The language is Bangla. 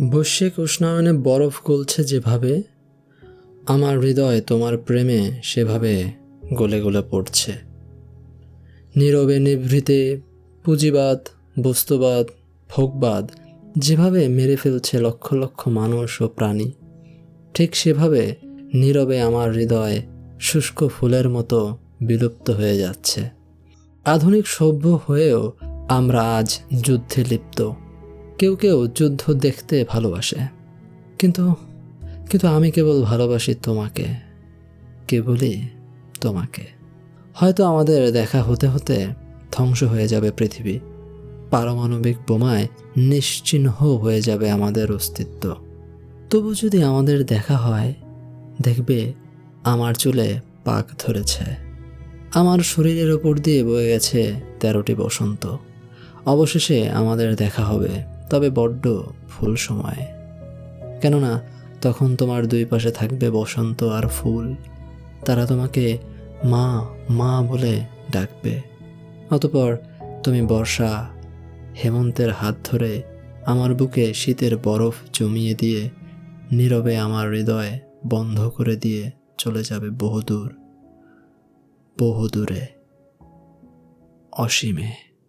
বৈশ্বিক উষ্ণায়নে বরফ গলছে যেভাবে, আমার হৃদয় তোমার প্রেমে সেভাবে গলে গলে পড়ছে। নীরবে নিভৃতে পুঁজিবাদ, বস্তুবাদ, ভোগবাদ যেভাবে মেরে ফেলছে লক্ষ লক্ষ মানুষ ও প্রাণী, ঠিক সেভাবে নীরবে আমার হৃদয় শুষ্ক ফুলের মতো বিলুপ্ত হয়ে যাচ্ছে। আধুনিক সভ্য হয়েও আমরা আজ যুদ্ধে লিপ্ত। কেউ কেউ যুদ্ধ দেখতে ভালোবাসে। কিন্তু কিন্তু আমি কেবল ভালোবাসি তোমাকে, কেবলই তোমাকে। হয়তো আমাদের দেখা হতে হতে ধ্বংস হয়ে যাবে পৃথিবী। পারমাণবিক বোমায় নিশ্চিহ্ন হয়ে যাবে আমাদের অস্তিত্ব। তবু যদি আমাদের দেখা হয়, দেখবে আমার চুলে পাক ধরেছে। আমার শরীরের ওপর দিয়ে বয়ে গেছে তেরোটি বসন্ত। অবশেষে আমাদের দেখা হবে তবে বড্ড ফুল সময়। কেননা, তখন তোমার দুই পাশে থাকবে বসন্ত আর ফুল। তারা তোমাকে মা মা বলে ডাকবে। অতপর তুমি বর্ষা, হেমন্তের হাত ধরে আমার বুকে শীতের বরফ জমিয়ে দিয়ে, নীরবে আমার হৃদয় বন্ধ করে দিয়ে চলে যাবে বহুদূর, বহুদূরে, অসীমে।